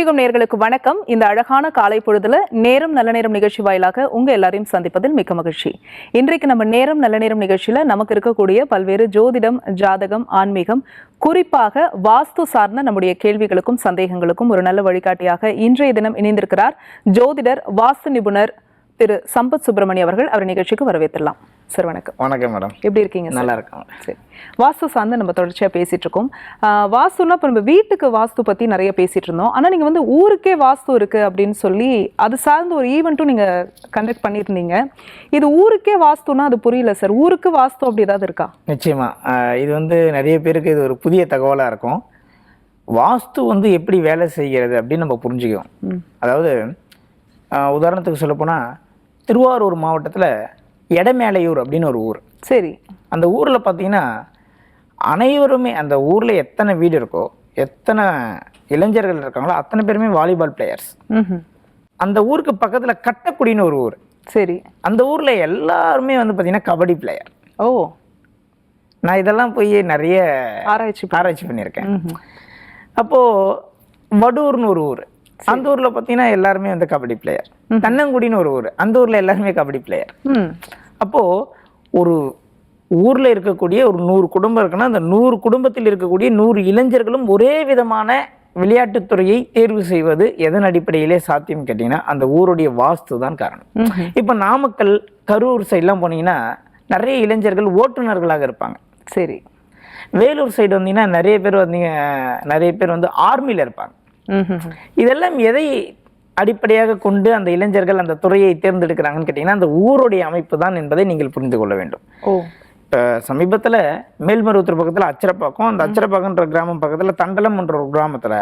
புதியுகம் நேர்களுக்கு வணக்கம். இந்த அழகான காலை பொழுதுல நேரம் நல்ல நேரம் நிகழ்ச்சி வாயிலாக உங்க எல்லாரையும் சந்திப்பதில் மிக்க மகிழ்ச்சி. இன்றைக்கு நம்ம நேரம் நல்ல நேரம் நிகழ்ச்சியில நமக்கு இருக்கக்கூடிய பல்வேறு ஜோதிடம் ஜாதகம் ஆன்மீகம் குறிப்பாக வாஸ்து சார்ந்த நம்முடைய கேள்விகளுக்கும் சந்தேகங்களுக்கும் ஒரு நல்ல வழிகாட்டியாக இன்றைய தினம் இணைந்திருக்கிறார் ஜோதிடர் வாஸ்து நிபுணர் திரு சம்பத் சுப்பிரமணிய அவர்கள். அவர் நிகழ்ச்சிக்கு வரவேற்றலாம் சார் வணக்கம். வணக்கம் மேடம். எப்படி இருக்கீங்க நல்லா இருக்கேன் சரி. வாஸ்து சார்ந்து நம்ம தொடர்ச்சியாக பேசிட்டு இருக்கோம். வாஸ்துனா இப்போ நம்ம வீட்டுக்கு வாஸ்து பற்றி நிறைய பேசிட்டு இருந்தோம். ஆனால் நீங்கள் வந்து ஊருக்கே வாஸ்து இருக்கு அப்படின்னு சொல்லி அது சார்ந்த ஒரு ஈவெண்ட்டும் நீங்கள் கண்டக்ட் பண்ணியிருந்தீங்க. இது ஊருக்கே வாஸ்துனா அது புரியல சார். ஊருக்கு வாஸ்து அப்படி ஏதாவது இருக்கா? நிச்சயமா. ஆஹ் இது வந்து நிறைய பேருக்கு இது ஒரு புதிய தகவலாக இருக்கும். வாஸ்து வந்து எப்படி வேலை செய்கிறது அப்படின்னு நம்ம புரிஞ்சுக்குவோம். அதாவது உதாரணத்துக்கு சொல்லப்போனால் திருவாரூர் மாவட்டத்தில் எடமேலையூர் அப்படின்னு ஒரு ஊர். சரி. அந்த ஊரில் பார்த்தீங்கன்னா அனைவருமே அந்த ஊரில் எத்தனை வீடு இருக்கோ எத்தனை இளைஞர்கள் இருக்காங்களோ அத்தனை பேருமே வாலிபால் பிளேயர்ஸ் ம் அந்த ஊருக்கு பக்கத்தில் கட்டக்குடின்னு ஒரு ஊர். சரி. அந்த ஊரில் எல்லாருமே வந்து பார்த்தீங்கன்னா கபடி பிளேயர் ஓ. நான் இதெல்லாம் போய் நிறைய ஆராய்ச்சி ஆராய்ச்சி பண்ணியிருக்கேன். அப்போது வடூர்னு ஒரு ஊர். அந்த ஊரில் பார்த்தீங்கன்னா எல்லாருமே வந்து கபடி பிளேயர் தன்னங்குடின்னு ஒரு ஊர். அந்த ஊரில் எல்லாருமே கபடி பிளேயர் ம். அப்போது ஒரு ஊரில் இருக்கக்கூடிய ஒரு நூறு குடும்பம் இருக்குன்னா அந்த நூறு குடும்பத்தில் இருக்கக்கூடிய நூறு இளைஞர்களும் ஒரே விதமான விளையாட்டுத்துறையை தேர்வு செய்வது எதன் அடிப்படையிலே சாத்தியம் கேட்டிங்கன்னா அந்த ஊருடைய வாஸ்து தான் காரணம். இப்போ நாமக்கல் கரூர் சைட்லாம் போனீங்கன்னா நிறைய இளைஞர்கள் ஓட்டுநர்களாக இருப்பாங்க. சரி. வேலூர் சைடு வந்தீங்கன்னா நிறைய பேர் வந்தீங்க நிறைய பேர் வந்து ஆர்மியில் இருப்பாங்க. இதெல்லாம் எதை அடிப்படையாக கொண்டு அந்த இளைஞர்கள் அந்த துறையை தேர்ந்தெடுக்கிறாங்கன்னு கேட்டிங்கன்னா அந்த ஊருடைய அமைப்பு தான் என்பதை நீங்கள் புரிந்து கொள்ள வேண்டும். ஓ. இப்போ சமீபத்தில் மேல்மருவத்தூர் பக்கத்தில் அச்சரப்பாக்கம் அந்த அச்சரப்பாக்கம்ன்ற கிராமம் பக்கத்தில் தண்டலம் என்ற ஒரு கிராமத்தில்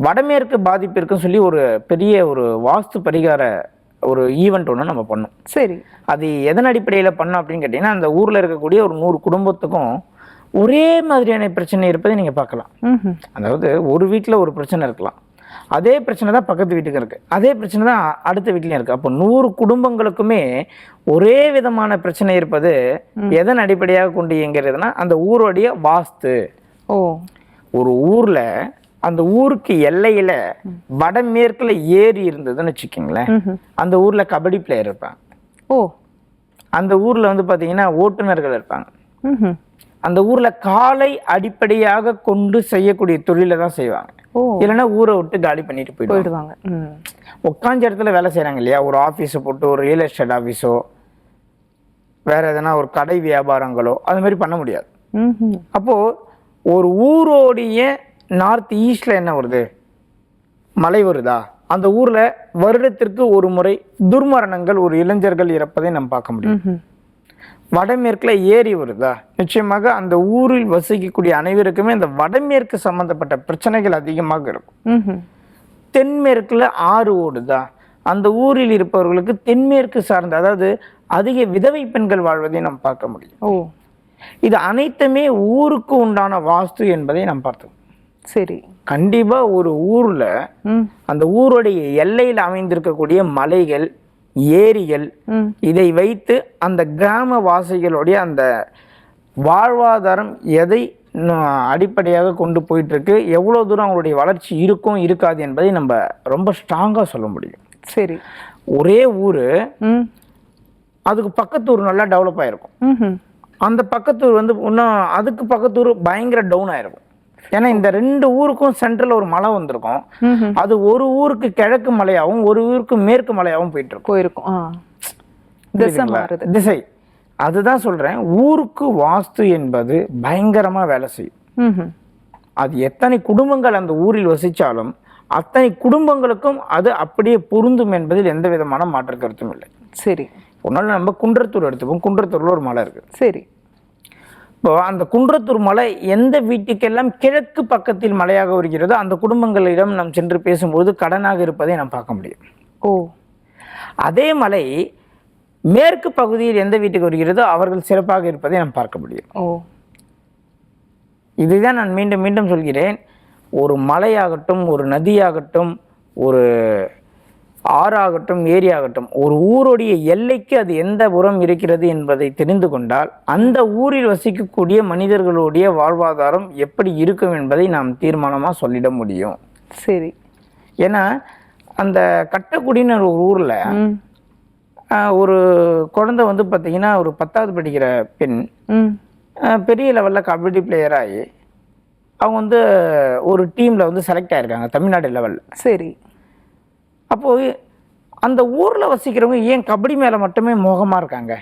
வடமேற்கு பாதிப்பிற்குன்னு சொல்லி ஒரு பெரிய ஒரு வாஸ்து பரிகார ஒரு ஈவெண்ட் ஒன்று நம்ம பண்ணோம். சரி. அது எதன் அடிப்படையில் பண்ணோம் அப்படின்னு கேட்டிங்கன்னா அந்த ஊரில் இருக்கக்கூடிய ஒரு நூறு குடும்பத்துக்கும் ஒரே மாதிரியான பிரச்சனை இருப்பதை நீங்கள் பார்க்கலாம். அதாவது ஒரு வீட்டில் ஒரு பிரச்சனை இருக்கலாம். அதே பிரச்சனை தான் பக்கத்து வீட்டுக்கு இருக்குது அதே பிரச்சனை தான் அடுத்த வீட்லேயும் இருக்குது அப்போ நூறு குடும்பங்களுக்குமே ஒரே விதமான பிரச்சனை இருப்பது எதன் அடிப்படையாக கொண்டு இயங்கிறதுனா அந்த ஊருடைய வாஸ்து. ஓ. ஒரு ஊரில் அந்த ஊருக்கு எல்லையில் வடமேற்கில் ஏரி இருந்ததுன்னு வச்சுக்கோங்களேன். அந்த ஊரில் கபடி பிளேயர் இருப்பாங்க. ஓ. அந்த ஊரில் வந்து பார்த்தீங்கன்னா ஓட்டுநர்கள் இருப்பாங்க. அந்த ஊரில் காலை அடிப்படையாக கொண்டு செய்யக்கூடிய தொழிலை தான் செய்வாங்க. இல்லைன்னா ஊரை விட்டு காலி பண்ணிட்டு போயிடுவாங்க. உட்காந்த இடத்துல வேலை செய்கிறாங்க இல்லையா? ஒரு ஆஃபீஸை போட்டு ஒரு ரியல் எஸ்டேட் ஆஃபீஸோ வேற எதனா ஒரு கடை வியாபாரங்களோ அது மாதிரி பண்ண முடியாது. அப்போது ஒரு ஊரோடைய நார்த் ஈஸ்டில் என்ன வருது? மழை வருதா? அந்த ஊரில் வருடத்திற்கு ஒரு முறை துர்மரணங்கள் ஒரு இளைஞர்கள் இறப்பதை நம்ம பார்க்க முடியும். வடமேற்குல ஏரி வருதா? நிச்சயமாக அந்த ஊரில் வசிக்கக்கூடிய அனைவருக்குமே இந்த வடமேற்கு சம்பந்தப்பட்ட பிரச்சனைகள் அதிகமாக இருக்கும். தென்மேற்குல ஆறு ஓடுதா? அந்த ஊரில் இருப்பவர்களுக்கு தென்மேற்கு சார்ந்த அதாவது அதிக விதவை பெண்கள் வாழ்வதை நாம் பார்க்க முடியும். ஓ. இது அனைத்துமே ஊருக்கு உண்டான வாஸ்து என்பதை நாம் பார்த்தோம். சரி. கண்டிப்பா ஒரு ஊர்ல அந்த ஊருடைய எல்லையில் அமைந்திருக்கக்கூடிய மலைகள் ஏரிகள் இதை வைத்து அந்த கிராம வாசிகளுடைய அந்த வாழ்வாதாரம் எதை அடிப்படையாக கொண்டு போயிட்டு இருக்கு எவ்வளோ தூரம் அவங்களுடைய வளர்ச்சி இருக்கும் இருக்காது என்பதை நம்ம ரொம்ப ஸ்ட்ராங்காக சொல்ல முடியும். சரி. ஒரே ஊர் அதுக்கு பக்கத்து ஊர் நல்லா டெவலப் ஆகிருக்கும். அந்த பக்கத்தூர் வந்து இன்னும் அதுக்கு பக்கத்தூர் பயங்கர டவுன் ஆயிருக்கும். ஏன்னா இந்த ரெண்டு ஊருக்கும் சென்ட்ரல் ஒரு மலை வந்திருக்கும். அது ஒரு ஊருக்கு கிழக்கு மலையாகவும் ஒரு ஊருக்கு மேற்கு மலையாகவும் போயிட்டு இருக்கும் போயிருக்கும் திசை அதுதான் சொல்றேன். ஊருக்கு வாஸ்து என்பது பயங்கரமா வேலை செய்யும். அது எத்தனை குடும்பங்கள் அந்த ஊரில் வசிச்சாலும் அத்தனை குடும்பங்களுக்கும் அது அப்படியே பொருந்தும் என்பதில் எந்த விதமான மாற்று கருத்தும் இல்லை. சரி. ஒன்றால் நம்ம குன்றத்தூர் எடுத்துப்போம். குன்றத்தூர்ல ஒரு மலை இருக்கு. சரி. இப்போ அந்த குன்றத்தூர் மலை எந்த வீட்டுக்கெல்லாம் கிழக்கு பக்கத்தில் மலையாக வருகிறதோ அந்த குடும்பங்களிடம் நாம் சென்று பேசும்போது கடனாக இருப்பதை நாம் பார்க்க முடியும். ஓ. அதே மலை மேற்கு பகுதியில் எந்த வீட்டுக்கு வருகிறதோ அவர்கள் சிறப்பாக இருப்பதை நாம் பார்க்க முடியும். ஓ. இதுதான் நான் மீண்டும் மீண்டும் சொல்கிறேன். ஒரு மலையாகட்டும் ஒரு நதியாகட்டும் ஒரு ஆறாகட்டும் ஏரியாகட்டும் ஒரு ஊருடைய எல்லைக்கு அது எந்த புறம் இருக்கிறது என்பதை தெரிந்து கொண்டால் அந்த ஊரில் வசிக்கக்கூடிய மனிதர்களுடைய வாழ்வாதாரம் எப்படி இருக்கும் என்பதை நாம் தீர்மானமாக சொல்லிட முடியும். சரி. ஏன்னா அந்த கட்டக்குடின்னு ஒரு ஊரில் ஒரு குழந்தை வந்து பார்த்தீங்கன்னா ஒரு பத்தாவது படிக்கிற பெண் பெரிய லெவலில் கபடி பிளேயர் ஆகி அவங்க வந்து ஒரு டீமில் வந்து செலக்ட் ஆயிருக்காங்க தமிழ்நாடு லெவலில் சரி. அப்போது அந்த ஊரில் வசிக்கிறவங்க ஏன் கபடி மேலே மட்டுமே மோகமாக இருக்காங்க?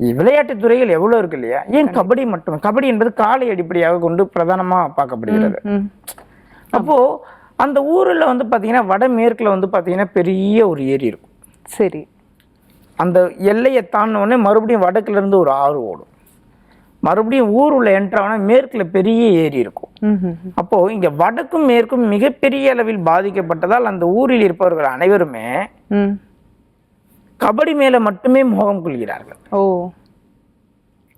விளையாட்டுத் துறைகள் எவ்வளோ இருக்கு இல்லையா? ஏன் கபடி மட்டும்? கபடி என்பது காலை அடிப்படையாக கொண்டு பிரதானமாக பார்க்கப்படுகிறது. அப்போது அந்த ஊரில் வந்து பார்த்தீங்கன்னா வடமேற்கில் வந்து பார்த்தீங்கன்னா பெரிய ஒரு ஏரி இருக்கும். சரி. அந்த எல்லையை தாண்டின உடனே மறுபடியும் வடக்குல இருந்து ஒரு ஆறு ஓடும். மறுபடியும் ஊர் உள்ள என்ட்ரானா மேற்கில் பெரிய ஏரி இருக்கும். அப்போது இங்கே வடக்கும் மேற்கும் மிகப்பெரிய அளவில் பாதிக்கப்பட்டதால் அந்த ஊரில் இருப்பவர்கள் அனைவருமே கபடி மேலே மட்டுமே மோகம் கொள்கிறார்கள். ஓ.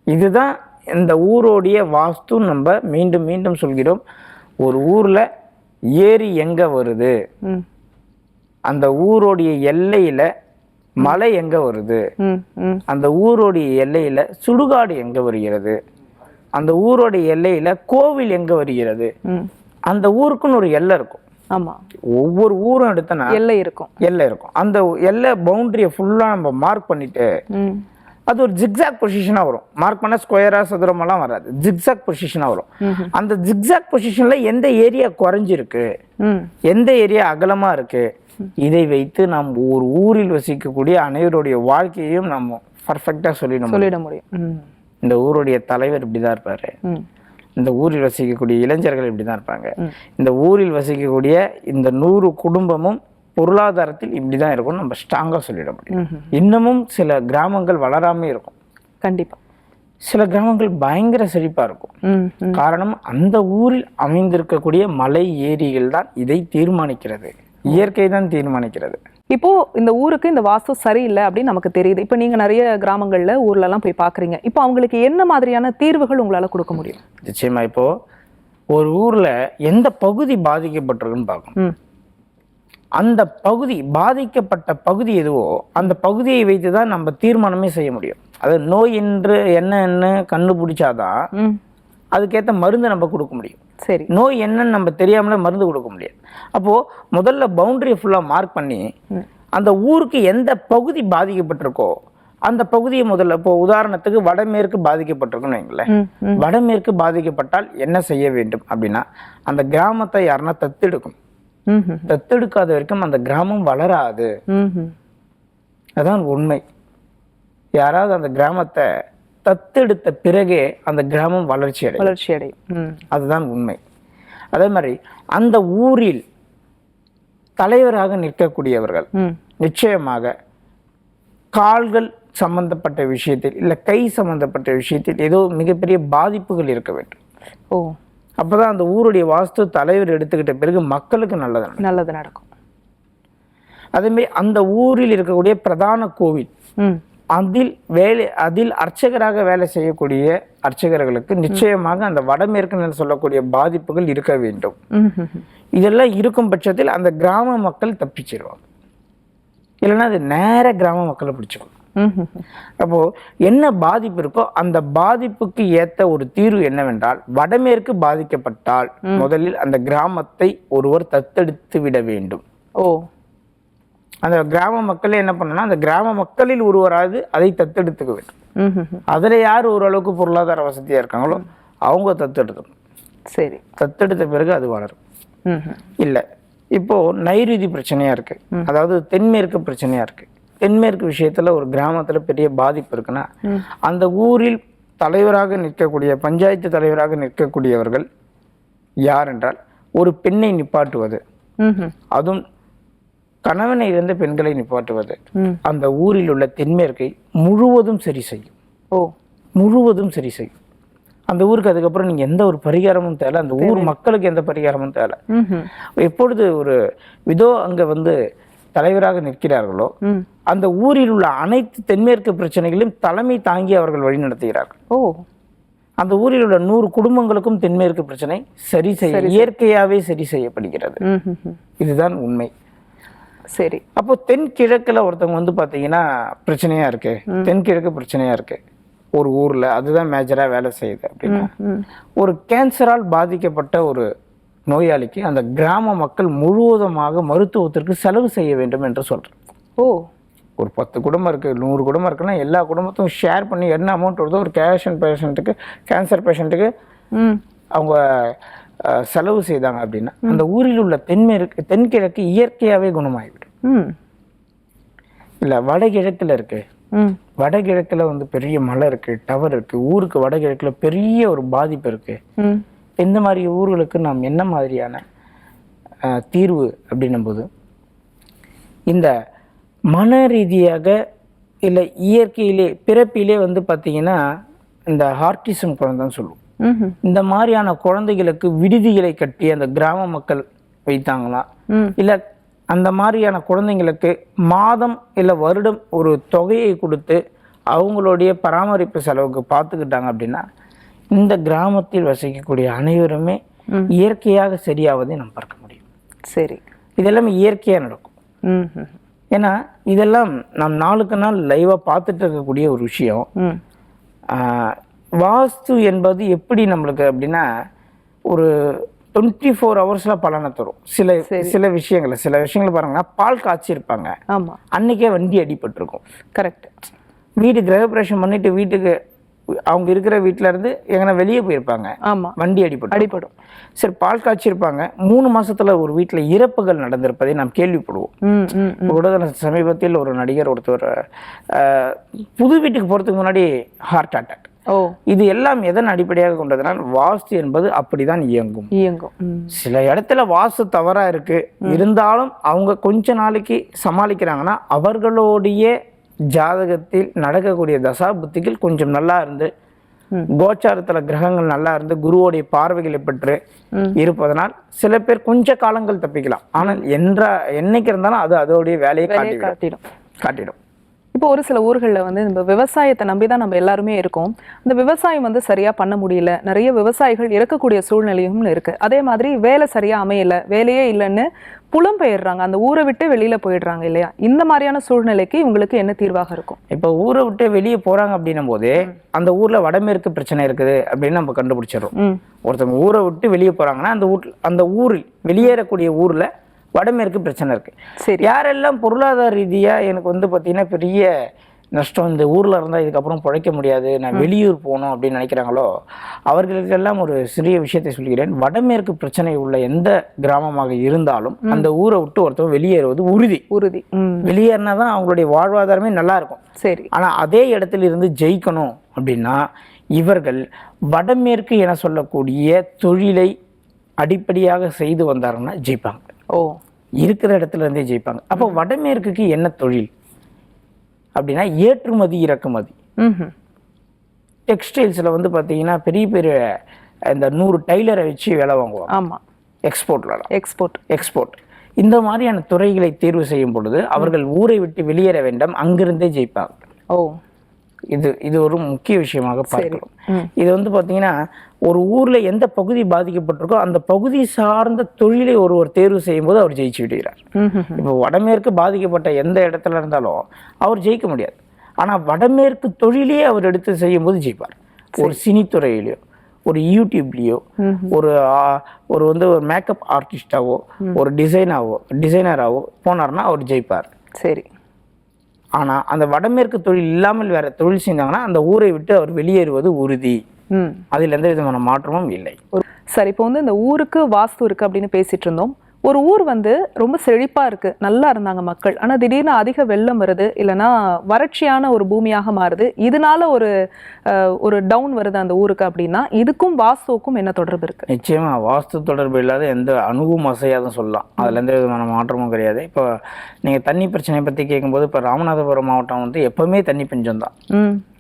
இதுதான் இந்த ஊரோடைய வாஸ்து நம்ம மீண்டும் மீண்டும் சொல்கிறோம். ஒரு ஊரில் ஏரி எங்கே வருது? அந்த ஊரோடைய எல்லையில் மலை எங்கே வருது? அந்த ஊரோடைய எல்லையில் சுடுகாடு எங்கே வருகிறது? அந்த ஊரோடைய எல்லையில் கோவில் எங்கே வருகிறது? ம். அந்த ஊருக்குன்னு ஒரு எல்லை இருக்கும். ஆமா. ஒவ்வொரு ஊரும் எடுத்தனா எல்லை இருக்கும். எல்லை இருக்கும். அந்த எல்லை பவுண்டரியை ஃபுல்லாக நம்ம மார்க் பண்ணிட்டு அது ஒரு ஜிக்ஸாக் பொசிஷனாக வரும். மார்க் பண்ணால் ஸ்கொயராக சதுரமெல்லாம் வராது. ஜிக்ஸாக் பொசிஷனாக வரும். அந்த ஜிக்ஸாக் பொசிஷனில் எந்த ஏரியா குறைஞ்சிருக்கு? எந்த ஏரியா அகலமாக இருக்கு? இதை வைத்து நாம் ஒரு ஊரில் வசிக்கக்கூடிய அனைவருடைய வாழ்க்கையையும் நம்ம பர்ஃபெக்டாக சொல்லிடணும் சொல்லிட முடியும். இந்த ஊருடைய தலைவர் இப்படி தான் இருப்பாரு இந்த ஊரில் வசிக்கக்கூடிய இளைஞர்கள் இப்படி தான் இருப்பாங்க இந்த ஊரில் வசிக்கக்கூடிய இந்த நூறு குடும்பமும் பொருளாதாரத்தில் இப்படி தான் இருக்கும்னு நம்ம ஸ்ட்ராங்காக சொல்லிட முடியும். இன்னமும் சில கிராமங்கள் வளராமே இருக்கும். கண்டிப்பா. சில கிராமங்கள் பயங்கர செழிப்பாக இருக்கும். காரணம் அந்த ஊரில் அமைந்திருக்கக்கூடிய மலை ஏரிகள் தான் இதை தீர்மானிக்கிறது. இயற்கை தான் தீர்மானிக்கிறது. இப்போ இந்த ஊருக்கு இந்த வாஸ்து சரியில்லை அப்படின்னு நமக்கு தெரியுது. இப்போ நீங்க நிறைய கிராமங்கள்ல ஊர்ல எல்லாம் போய் பாக்குறீங்க இப்போ அவங்களுக்கு என்ன மாதிரியான தீர்வுகள் உங்களால கொடுக்க முடியும்? நிச்சயமா இப்போ ஒரு ஊர்ல எந்த பகுதி பாதிக்கப்பட்டிருக்குன்னு பார்க்கணும். அந்த பகுதி பாதிக்கப்பட்ட பகுதி எதுவோ அந்த பகுதியை வைத்து தான் நம்ம தீர்மானமே செய்ய முடியும். அது நோய் என்று என்னன்னு கண்டுபிடிச்சாதான் அதுக்கேற்ற மருந்து நம்ம கொடுக்க முடியும். சரி. நோய் என்னன்னு நம்ம தெரியாமலே மருந்து கொடுக்க முடியாது. அப்போது முதல்ல பவுண்டரி ஃபுல்லாக மார்க் பண்ணி அந்த ஊருக்கு எந்த பகுதி பாதிக்கப்பட்டிருக்கோ அந்த பகுதியை முதல்ல இப்போ உதாரணத்துக்கு வடமேற்கு பாதிக்கப்பட்டிருக்குன்னு வைங்களேன். வடமேற்கு பாதிக்கப்பட்டால் என்ன செய்ய வேண்டும் அப்படின்னா அந்த கிராமத்தை யாருன்னா தத்தெடுக்கும் தத்தெடுக்காத வரைக்கும் அந்த கிராமம் வளராது. அதான் உண்மை. யாராவது அந்த கிராமத்தை தத்தெடுத்த பிறகே அந்த கிராமம் வளர்ச்சி அடையும். வளர்ச்சி அடையும். அதுதான் உண்மை. அதே மாதிரி அந்த ஊரில் தலைவராக நிற்கக்கூடியவர்கள் நிச்சயமாக கால்கள் சம்பந்தப்பட்ட விஷயத்தில் இல்லை கை சம்பந்தப்பட்ட விஷயத்தில் ஏதோ மிகப்பெரிய பாதிப்புகள் இருக்க வேண்டும். ஓ. அப்பதான் அந்த ஊருடைய வாஸ்து தலைவர் எடுத்துக்கிட்ட பிறகு மக்களுக்கு நல்லது நடக்கும். நல்லது நடக்கும். அதேமாதிரி அந்த ஊரில் இருக்கக்கூடிய பிரதான கோவில் அதில் வேலை அதில் அர்ச்சகராக வேலை செய்யக்கூடிய அர்ச்சகர்களுக்கு நிச்சயமாக அந்த வடமேற்கு சொல்லக்கூடிய பாதிப்புகள் இருக்க வேண்டும். இதெல்லாம் இருக்கும் பட்சத்தில் அந்த கிராம மக்கள் தப்பிச்சிருவாங்க இல்லைன்னா அது நேர கிராம மக்களை பிடிச்சிக்கும். அப்போ என்ன பாதிப்பு இருக்கோ அந்த பாதிப்புக்கு ஏத்த ஒரு தீர்வு என்னவென்றால் வடமேற்கு பாதிக்கப்பட்டால் முதலில் அந்த கிராமத்தை ஒருவர் தத்தெடுத்து விட வேண்டும் ஓ அந்த கிராம மக்களே என்ன பண்ணணும்னா அந்த கிராம மக்களில் ஒருவராது அதை தத்தெடுத்துக்க வேண்டும். அதில் யார் ஓரளவுக்கு பொருளாதார வசதியா இருக்காங்களோ அவங்க தத்தெடுக்கணும் சரி. தத்தெடுத்த பிறகு அது வளரும். இல்லை. இப்போ நைருதி பிரச்சனையா இருக்கு. அதாவது தென்மேற்கு பிரச்சனையா இருக்கு. தென்மேற்கு விஷயத்துல ஒரு கிராமத்துல பெரிய பாதிப்பு இருக்குன்னா அந்த ஊரில் தலைவராக நிற்கக்கூடிய பஞ்சாயத்து தலைவராக நிற்கக்கூடியவர்கள் யார் என்றால் ஒரு பெண்ணை நிப்பாட்டுவது. அதுவும் கணவனை இழந்த பெண்களை நிப்பாட்டுவது. அந்த ஊரில் உள்ள தென்மேற்கை முழுவதும் சரி செய்யும். ஓ. முழுவதும் சரி செய்யும். அந்த ஊருக்கு அதுக்கப்புறம் நீங்க எந்த ஒரு பரிகாரமும் தேவை அந்த ஊர் மக்களுக்கு எந்த பரிகாரமும் தேவை. எப்பொழுது ஒரு விதோ அங்க வந்து தலைவராக நிற்கிறார்களோ அந்த ஊரில் உள்ள அனைத்து தென்மேற்கு பிரச்சனைகளையும் தலைமை தாங்கி அவர்கள் வழிநடத்துகிறார்கள் ஓ. அந்த ஊரில் உள்ள நூறு குடும்பங்களுக்கும் தென்மேற்கு பிரச்சனை சரி செய்ய இயற்கையாவே சரி செய்யப்படுகிறது. இதுதான் உண்மை. சரி. அப்போ தென்கிழக்குல ஒருத்தவங்க வந்து பாத்தீங்கன்னா பிரச்சனையா இருக்கு. தென்கிழக்கு பிரச்சனையா இருக்கு. ஒரு ஊர்ல அதுதான் மேஜரா வேலை செய்யுது அப்படின்னா. ஒரு கேன்சரால் பாதிக்கப்பட்ட ஒரு நோயாளிக்கு அந்த கிராம மக்கள் முழுவதுமாக மருத்துவத்திற்கு செலவு செய்ய வேண்டும் என்று சொல்கிறேன் ஓ. ஒரு பத்து குடும்பம் இருக்குது நூறு குடும்பம் இருக்குன்னா எல்லா குடும்பத்தையும் ஷேர் பண்ணி என்ன அமௌண்ட் வருதோ ஒரு கேஷன் பேஷண்ட்டுக்கு கேன்சர் பேஷண்ட்டுக்கு ம். அவங்க செலவு செய்தாங்க அப்படின்னா அந்த ஊரில் உள்ள தென்மேற்கு தென்கிழக்கு இயற்கையாகவே குணமாகிவிடும் இல்லை வடகிழக்கில் இருக்குது ம். வடகிழக்கில் வந்து பெரிய மலை இருக்குது டவர் இருக்குது ஊருக்கு வடகிழக்கில் பெரிய ஒரு பாதிப்பு இருக்குது இந்த மாதிரி ஊர்களுக்கு நாம் என்ன மாதிரியான தீர்வு அப்படின்னும் போது இந்த மன ரீதியாக இல்லை இயற்கையிலே பிறப்பிலே வந்து பார்த்திங்கன்னா இந்த ஹார்டிசம் குழந்தைன்னு சொல்லுவோம். இந்த மாதிரியான குழந்தைகளுக்கு விடுதிகளை கட்டி அந்த கிராம மக்கள் வைத்தாங்களாம் ம். இல்லை அந்த மாதிரியான குழந்தைங்களுக்கு மாதம் இல்லை வருடம் ஒரு தொகையை கொடுத்து அவங்களுடைய பராமரிப்பு செலவுக்கு பார்த்துக்கிட்டாங்க அப்படின்னா இந்த கிராமத்தில் வசிக்கக்கூடிய அனைவருமே இயற்கையாக சரியாவதை நம்ம பார்க்க முடியும். சரி. இதெல்லாமே இயற்கையாக நடக்கும். ஏன்னா இதெல்லாம் நாம் நாளுக்கு நாள் லைவாக பார்த்துட்டு இருக்கக்கூடிய ஒரு விஷயம். வாஸ்து என்பது எப்படி நம்மளுக்கு அப்படின்னா ஒரு டுவெண்ட்டி ஃபோர் ஹவர்ஸில் பலனை தரும். சில சில விஷயங்களை சில விஷயங்களை பாருங்கன்னா பால் காய்ச்சிருப்பாங்க. ஆமா. அன்னைக்கே வண்டி அடிபட்டிருக்கும். கரெக்ட் வீடு கிரகப்பிரவேசம் பண்ணிட்டு வீட்டுக்கு அவங்க இருக்கிற வீட்ல இருந்து எங்கன்னா வெளியே போயிருப்பாங்க. ஆமா. வண்டி அடிபட்டு அடிபடும். சரி பால் காய்ச்சிருப்பாங்க. மூணு மாசத்துல ஒரு வீட்டில் இறப்புகள் நடந்திருப்பதை நாம் கேள்விப்படுவோம். கூட சமீபத்தில் ஒரு நடிகர் ஒருத்தர் புது வீட்டுக்கு போகிறதுக்கு முன்னாடி ஹார்ட் அட்டாக் இது எல்லாம் எதன் அடிப்படையாக கொண்டதனால் வாஸ்து என்பது அப்படிதான் இயங்கும். இயங்கும். சில இடத்துல வாஸ்து தவறா இருக்கு. இருந்தாலும் அவங்க கொஞ்ச நாளைக்கு சமாளிக்கிறாங்கன்னா அவர்களுடைய ஜாதகத்தில் நடக்கக்கூடிய தசா புத்திகள் கொஞ்சம் நல்லா இருந்து. கோச்சாரத்துல கிரகங்கள் நல்லா இருந்து குருவோடைய பார்வைகளை பெற்று. இருப்பதனால் சில பேர் கொஞ்ச காலங்கள் தப்பிக்கலாம். ஆனால் என்ற என்னைக்கு இருந்தாலும் அது அதோடைய வேலையை காட்டிடும். காட்டிடும். இப்போ ஒரு சில ஊர்களில் வந்து இந்த விவசாயத்தை நம்பி தான் நம்ம எல்லாருமே இருக்கோம். இந்த விவசாயம் வந்து சரியா பண்ண முடியல. நிறைய விவசாயிகள் இறக்கக்கூடிய சூழ்நிலையும் இருக்கு. அதே மாதிரி வேலை சரியா அமையல வேலையே இல்லைன்னு புலம்பெயர்றாங்க. அந்த ஊரை விட்டு வெளியில போயிடுறாங்க இல்லையா? இந்த மாதிரியான சூழ்நிலைக்கு இவங்களுக்கு என்ன தீர்வாக இருக்கும்? இப்போ ஊரை விட்டு வெளியே போறாங்க அப்படின்னும் போது அந்த ஊர்ல வடமேற்கு பிரச்சனை இருக்குது அப்படின்னு நம்ம கண்டுபிடிச்சிடுறோம். ஒருத்தவங்க ஊரை விட்டு வெளியே போறாங்கன்னா அந்த ஊர் அந்த ஊரில் வெளியேறக்கூடிய ஊர்ல வடமேற்கு பிரச்சனை இருக்கு. சரி. யாரெல்லாம் பொருளாதார ரீதியா எனக்கு வந்து பார்த்தீங்கன்னா பெரிய நஷ்டம் இந்த ஊர்ல இருந்தா இதுக்கப்புறம் பிழைக்க முடியாது நான் வெளியூர் போகணும் அப்படின்னு நினைக்கிறாங்களோ அவர்களுக்கெல்லாம் ஒரு சிறிய விஷயத்தை சொல்கிறேன். வடமேற்கு பிரச்சனை உள்ள எந்த கிராமமாக இருந்தாலும் அந்த ஊரை விட்டு ஒருத்தவங்க வெளியேறுவது உறுதி. உறுதி. வெளியேறினா தான் அவங்களுடைய வாழ்வாதாரமே நல்லா இருக்கும். சரி. ஆனால் அதே இடத்துல இருந்து ஜெயிக்கணும் அப்படின்னா இவர்கள் வடமேற்கு என சொல்லக்கூடிய தொழிலை அடிப்படையாக செய்து வந்தாங்கன்னா ஜெயிப்பாங்க. ஓ. இருக்கிற இடத்துல இருந்தே ஜெயிப்பாங்க. அப்போ வடமேற்குக்கு என்ன தொழில்? அப்படின்னா ஏற்றுமதி இறக்குமதி. டெக்ஸ்டைல்ஸில் வந்து பார்த்தீங்கன்னா பெரிய பெரிய இந்த நூறு டைலரை வச்சு வேலை வாங்குவாங்க. ஆமா. எக்ஸ்போர்ட்லாம் எக்ஸ்போர்ட் எக்ஸ்போர்ட் இந்த மாதிரியான துறைகளை தேர்வு செய்யும் பொழுது அவர்கள் ஊரை விட்டு வெளியேற வேண்டாம் அங்கிருந்தே ஜெயிப்பாங்க. ஓ. இது இது ஒரு முக்கிய விஷயமாக பார்க்கிறோம். இது வந்து பார்த்தீங்கன்னா ஒரு ஊர்ல எந்த பகுதி பாதிக்கப்பட்டிருக்கோ அந்த பகுதி சார்ந்த தொழிலை ஒருவர் தேர்வு செய்யும் போது அவர் ஜெயிச்சு விடுகிறார். இப்போ வடமேற்கு பாதிக்கப்பட்ட எந்த இடத்துல இருந்தாலும் அவர் ஜெயிக்க முடியாது. ஆனா வடமேற்கு தொழிலே அவர் எடுத்து செய்யும் போது ஜெயிப்பார் ஒரு சினித்துறையிலையோ ஒரு யூடியூப்லேயோ ஒரு ஒரு வந்து ஒரு மேக்கப் ஆர்டிஸ்டாவோ ஒரு டிசைனாவோ டிசைனராவோ போனார்னா அவர் ஜெயிப்பார். சரி. ஆனா அந்த வடமேற்கு தொழில் இல்லாமல் வேற தொழில் செஞ்சாங்கன்னா அந்த ஊரை விட்டு அவர் வெளியேறுவது உறுதி. அதில் எந்த விதமான மாற்றமும் இல்லை. சரி இப்போ வந்து இந்த ஊருக்கு வாஸ்து இருக்கு அப்படின்னு பேசிட்டு இருந்தோம். ஒரு ஊர் வந்து ரொம்ப செழிப்பா இருக்கு. நல்லா இருந்தாங்க மக்கள். ஆனா திடீர்னு அதிக வெள்ளம் வருது இல்லைன்னா வறட்சியான ஒரு பூமியாக மாறுது. இதனால ஒரு ஒரு டவுன் வருது அந்த ஊருக்கு அப்படின்னா இதுக்கும் வாஸ்துவுக்கும் என்ன தொடர்பு இருக்கு? நிச்சயமா வாஸ்து தொடர்பு இல்லாத எந்த அணுகும் அசையாதும் சொல்லலாம். அதில் எந்த விதமான மாற்றமும் கிடையாது. இப்போ நீங்க தண்ணி பிரச்சனையை பத்தி கேட்கும்போது இப்போ ராமநாதபுரம் மாவட்டம் வந்து எப்பவுமே தண்ணி பஞ்சம் தான்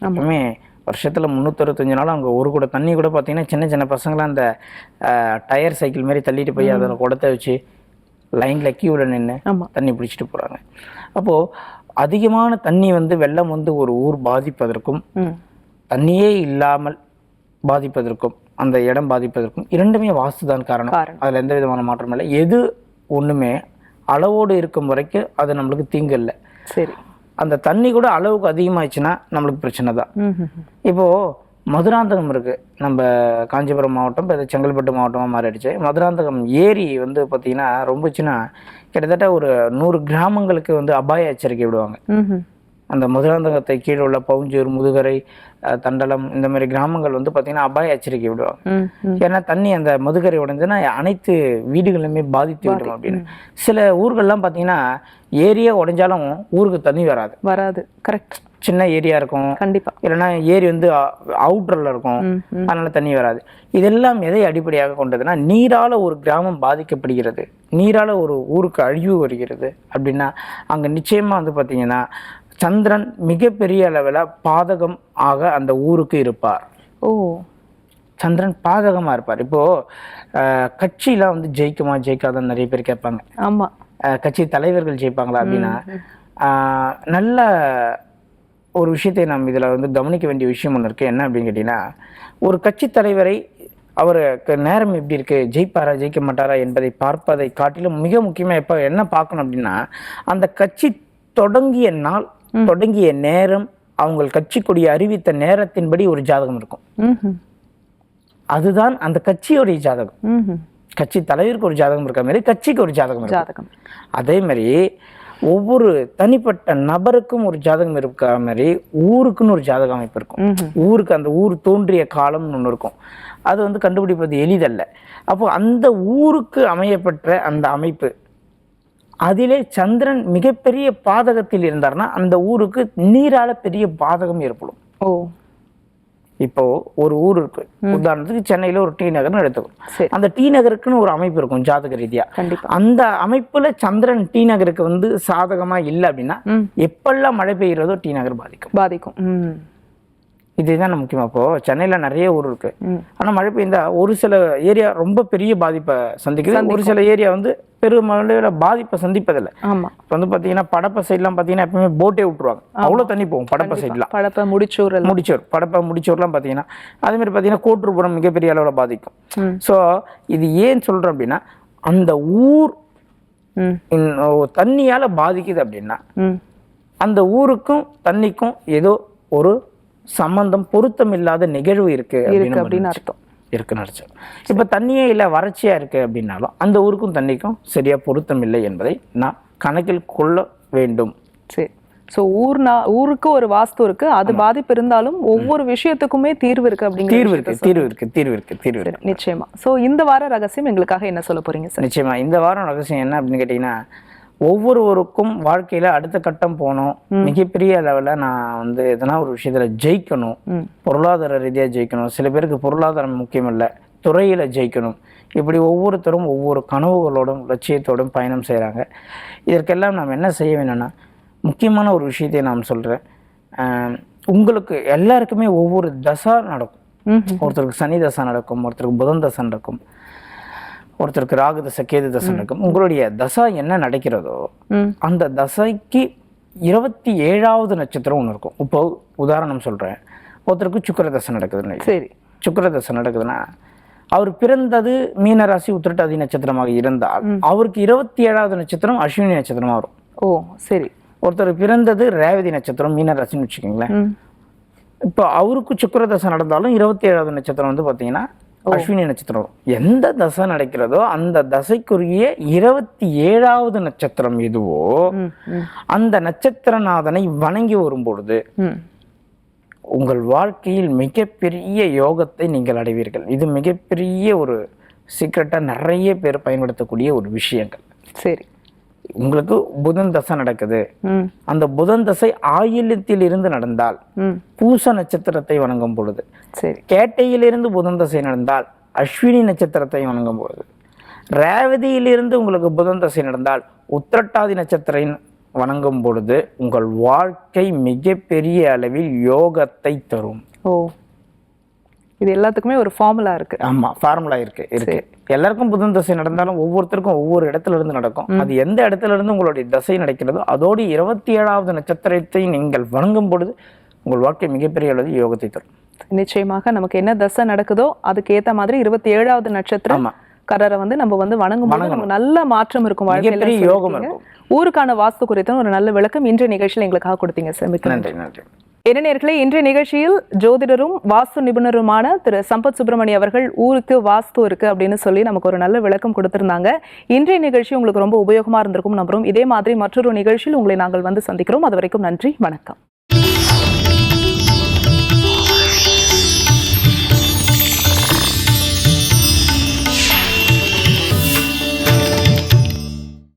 எப்பவுமே வருஷத்துல முந்நூற்றறுபத்தஞ்சு நாள் அங்கே ஒரு கூட தண்ணி கூட பார்த்தீங்கன்னா சின்ன சின்ன பசங்களாம் அந்த டயர் சைக்கிள் மாதிரி தள்ளிட்டு போய் அதில் குடத்தை வச்சு லைனில் கியூவில் நின்று தண்ணி பிடிச்சிட்டு போகிறாங்க அப்போது அதிகமான தண்ணி வந்து வெள்ளம் வந்து ஒரு ஊர் பாதிப்பதற்கும் தண்ணியே இல்லாமல் பாதிப்பதற்கும் அந்த இடம் பாதிப்பதற்கும் இரண்டுமே வாஸ்துதான் காரணம். காரணம். அதில் எந்த விதமான மாற்றமும் இல்லை. எது ஒன்றுமே அளவோடு இருக்கும் வரைக்கும் அது நம்மளுக்கு தீங்கு இல்லை. சரி. அந்த தண்ணி கூட அளவுக்கு அதிகமாயிடுச்சுன்னா நம்மளுக்கு பிரச்சனை தான். ம் ம், ம். இப்போ மதுராந்தகம் இருக்கு. நம்ம காஞ்சிபுரம் மாவட்டம் இப்போ செங்கல்பட்டு மாவட்டமாக மாறிடுச்சு. மதுராந்தகம் ஏரி வந்து பார்த்தீங்கன்னா ரொம்ப சின்ன கிட்டத்தட்ட ஒரு நூறு கிராமங்களுக்கு வந்து அபாய எச்சரிக்கை விடுவாங்க. அந்த மதுராந்தகத்தை கீழே உள்ள பவுஞ்சூர் முதுகரை தண்டலம் இந்த மாதிரி கிராமங்கள் வந்து பார்த்தீங்கன்னா அபாய எச்சரிக்கை விடுவாங்க. ஏன்னா தண்ணி அந்த மதுகரை உடைஞ்சுன்னா அனைத்து வீடுகளுமே பாதித்து விடும் அப்படின்னு. சில ஊர்கள்லாம் பார்த்தீங்கன்னா ஏரியா உடைஞ்சாலும் ஊருக்கு தண்ணி வராது. வராது. கரெக்ட் சின்ன ஏரியா இருக்கும். கண்டிப்பா. இல்லைன்னா ஏரி வந்து அவுட்டரில் இருக்கும். அதனால தண்ணி வராது. இதெல்லாம் எதை அடிப்படையாக கொண்டதுன்னா நீரால ஒரு கிராமம் பாதிக்கப்படுகிறது. நீரால ஒரு ஊருக்கு அழிவு வருகிறது அப்படின்னா அங்க நிச்சயமா வந்து பார்த்தீங்கன்னா சந்திரன் மிகப்பெரிய அளவில் பாதகம் ஆக அந்த ஊருக்கு இருப்பார். ஓ. சந்திரன் பாதகமா இருப்பார். இப்போ அஹ், கட்சியெல்லாம் வந்து ஜெயிக்குமா ஜெயிக்காதான்னு நிறைய பேர் கேட்பாங்க. ஆமா. அஹ், கட்சி தலைவர்கள் ஜெயிப்பாங்களா அப்படின்னா நல்ல ஒரு விஷயத்தை நாம் இதில் வந்து கவனிக்க வேண்டிய விஷயம் ஒன்று இருக்குது என்ன அப்படின்னு கேட்டிங்கன்னா ஒரு கட்சி தலைவரை அவருக்கு நேரம் எப்படி இருக்கு? ஜெயிப்பாரா ஜெயிக்க மாட்டாரா என்பதை பார்ப்பதை காட்டிலும் மிக முக்கியமாக எப்போ என்ன பார்க்கணும் அப்படின்னா அந்த கட்சி தொடங்கிய நாள் தொடங்கிய நேரம் அவங்க கட்சி கொடியை அறிவித்த நேரத்தின்படி ஒரு ஜாதகம் இருக்கும். அதுதான் அந்த கட்சியோடைய ஜாதகம். கட்சி தலைவருக்கு ஒரு ஜாதகம் இருக்க மாதிரி கட்சிக்கு ஒரு ஜாதகம் ஜாதகம் அதே மாதிரி ஒவ்வொரு தனிப்பட்ட நபருக்கும் ஒரு ஜாதகம் இருக்கிற மாதிரி ஊருக்குன்னு ஒரு ஜாதக அமைப்பு இருக்கும். ஊருக்கு அந்த ஊர் தோன்றிய காலம்னு ஒன்று இருக்கும். அது வந்து கண்டுபிடிப்பது எளிதல்ல. அப்போ அந்த ஊருக்கு அமையப்பெற்ற அந்த அமைப்பு அதிலே சந்திரன் மிகப்பெரிய பாதகத்தில் இருந்தார்னா அந்த ஊருக்கு நீரால பெரிய பாதகம் ஏற்படும். ஓ. இப்போ ஒரு ஊர் இருக்கு. உதாரணத்துக்கு சென்னையில ஒரு டி நகர்னு எடுத்துக்கணும் சரி. அந்த டி நகருக்குன்னு ஒரு அமைப்பு இருக்கும் ஜாதக ரீதியா. கண்டிப்பா. அந்த அமைப்புல சந்திரன் டி நகருக்கு வந்து சாதகமா இல்லை அப்படின்னா. எப்பெல்லாம் மழை பெய்கிறதோ டி நகர் பாதிக்கும். பாதிக்கும். இதுதான் முக்கியமா. இப்போ சென்னையில நிறைய ஊர் இருக்கு. ம். ஆனா மழை பெய்ந்தா ஒரு சில ஏரியா ரொம்ப பெரிய பாதிப்பை சந்திக்குது. ஒரு சில ஏரியா வந்து பெருமளவில் பாதிப்பை சந்திப்பதில்லை. ஆமா. இப்போ வந்து பாத்தீங்கன்னா படப்பை சைட்லாம் பாத்தீங்கன்னா எப்பவுமே போட்டே விட்டுருவாங்க. அவ்வளோ தண்ணி போகும் படப்பை சைட்லாம் படப்ப முடிச்சூர் முடிச்சோர். படப்பை முடிச்சோர்லாம் பார்த்தீங்கன்னா அதே மாதிரி பார்த்தீங்கன்னா கோட்டுப்புறம் மிகப்பெரிய அளவில் பாதிக்கும். ஸோ இது ஏன் சொல்கிறோம் அப்படின்னா அந்த ஊர் தண்ணியால் பாதிக்குது அப்படின்னா அந்த ஊருக்கும் தண்ணிக்கும் ஏதோ ஒரு சம்பந்தம் பொருத்தம் இல்லாத நிகழ்வு இருக்கு இருக்கு அப்படின்னு அர்த்தம். இருக்குன்னு அர்த்தம் இப்போ தண்ணியே இல்லை வறட்சியா இருக்கு அப்படின்னாலும் அந்த ஊருக்கும் தண்ணிக்கும் சரியா பொருத்தம் இல்லை என்பதை நாம் கணக்கில் கொள்ள வேண்டும். சரி. சோ ஊர்னா ஊருக்கு ஒரு வாஸ்து இருக்கு. அது பாதிப்பு இருந்தாலும் ஒவ்வொரு விஷயத்துக்குமே தீர்வு இருக்கு அப்படிங்கிற தீர்வு இருக்கு தீர்வு இருக்கு தீர்வு இருக்கு தீர்வு இருக்கு. நிச்சயமா. சோ இந்த வார ரகசியம் எங்களுக்காக என்ன சொல்ல போறீங்க சார் நிச்சயமா. இந்த வாரம் ரகசியம் என்ன அப்படின்னு கேட்டிங்கன்னா ஒவ்வொருவருக்கும் வாழ்க்கையில அடுத்த கட்டம் போகணும். மிகப்பெரிய அளவில் நான் வந்து எதனா ஒரு விஷயத்துல ஜெயிக்கணும். பொருளாதார ரீதியா ஜெயிக்கணும். சில பேருக்கு பொருளாதாரம் முக்கியம் இல்லை துறையில ஜெயிக்கணும். இப்படி ஒவ்வொருத்தரும் ஒவ்வொரு கனவுகளோடும் லட்சியத்தோடும் பயணம் செய்கிறாங்க இதற்கெல்லாம் நாம் என்ன செய்ய வேணும்னா முக்கியமான ஒரு விஷயத்தை நான் சொல்கிறேன் உங்களுக்கு எல்லாருக்குமே ஒவ்வொரு தசா நடக்கும். ஒருத்தருக்கு சனி தசை நடக்கும் ஒருத்தருக்கு புதன் தசை நடக்கும். ஒருத்தருக்கு ராகு தசை கேது தசை நடக்கும் உங்களுடைய தசா என்ன நடக்கிறதோ அந்த தசைக்கு இருபத்தி ஏழாவது நட்சத்திரம் ஒன்று இருக்கும். இப்போ உதாரணம் சொல்கிறேன் ஒருத்தருக்கு சுக்கிர தசை நடக்குதுன்னு. சரி. சுக்கிர தசை நடக்குதுன்னா அவர் பிறந்தது மீனராசி உத்திரட்டாதி நட்சத்திரமாக இருந்தால் அவருக்கு இருபத்தி ஏழாவது நட்சத்திரம் அஸ்வினி நட்சத்திரமா வரும். ஓ சரி. ஒருத்தர் பிறந்தது ரேவதி நட்சத்திரம் மீனராசின்னு வச்சுக்கோங்களேன். இப்போ அவருக்கு சுக்கிர தசை நடந்தாலும் இருபத்தி ஏழாவது நட்சத்திரம் வந்து பார்த்தீங்கன்னா அஸ்வினி நட்சத்திரம். எந்த தசை நடக்கிறதோ அந்த தசைக்குரிய இருபத்தி ஏழாவது நட்சத்திரம் எதுவோ அந்த நட்சத்திரநாதனை வணங்கி வரும் பொழுது ம். உங்கள் வாழ்க்கையில் மிகப்பெரிய யோகத்தை நீங்கள் அடைவீர்கள். இது மிகப்பெரிய ஒரு சீக்கிரட்டாக நிறைய பேர் பயன்படுத்தக்கூடிய ஒரு விஷயங்கள். சரி. உங்களுக்கு புதன் தசை நடக்குது. அந்த புதன் தசை ஆயில்யத்தில் இருந்து நடந்தால் பூச நட்சத்திரத்தை வணங்கும் பொழுது சரி. கேட்டையிலிருந்து புதன் தசை நடந்தால் அஸ்வினி நட்சத்திரத்தை வணங்கும் பொழுது ரேவதியிலிருந்து உங்களுக்கு புதன் தசை நடந்தால் உத்திரட்டாதி நட்சத்திரம் வணங்கும் பொழுது உங்கள் வாழ்க்கை மிகப்பெரிய அளவில் யோகத்தை தரும். ஓ. இது எல்லாத்துக்குமே ஒரு ஃபார்முலா இருக்கு. ஆமா ஃபார்முலா இருக்கு இருக்கு. எல்லாருக்கும் புதன் தசை நடந்தாலும் ஒவ்வொருத்தருக்கும் ஒவ்வொரு இடத்துல இருந்து நடக்கும். அது எந்த இடத்துல இருந்து உங்களுடைய தசை நடக்கிறதோ அதோடு இருபத்தி ஏழாவது நட்சத்திரத்தை நீங்கள் வணங்கும் பொழுது உங்கள் வாழ்க்கை மிகப்பெரிய அளவில் யோகத்தை தரும். நிச்சயமாக நமக்கு என்ன தசை நடக்குதோ அதுக்கு ஏத்த மாதிரி இருபத்தி ஏழாவது நட்சத்திரம் கரரை வந்து நம்ம வந்து வணங்கும் போது நமக்கு நல்ல மாற்றம் இருக்கும் வாழ்க்கையில யோகம் ஊருக்கான வாஸ்து குறித்த ஒரு நல்ல விளக்கம் இன்றைய நிகழ்ச்சியில் எங்களுக்காக கொடுத்தீங்க சார். மிக்க நன்றி நன்றி. இளைஞர்களே இன்றைய நிகழ்ச்சியில் ஜோதிடரும் வாஸ்து நிபுணருமான திரு சம்பத் சுப்பிரமணிய அவர்கள் ஊருக்கு வாஸ்து இருக்கு அப்படின்னு சொல்லி நமக்கு ஒரு நல்ல விளக்கம் கொடுத்திருந்தாங்க. இன்றைய நிகழ்ச்சி உங்களுக்கு ரொம்ப உபயோகமா இருந்திருக்கும் நம்புறோம். இதே மாதிரி மற்றொரு நிகழ்ச்சியில் உங்களை நாங்கள் வந்து சந்திக்கிறோம். அது வரைக்கும் நன்றி வணக்கம்.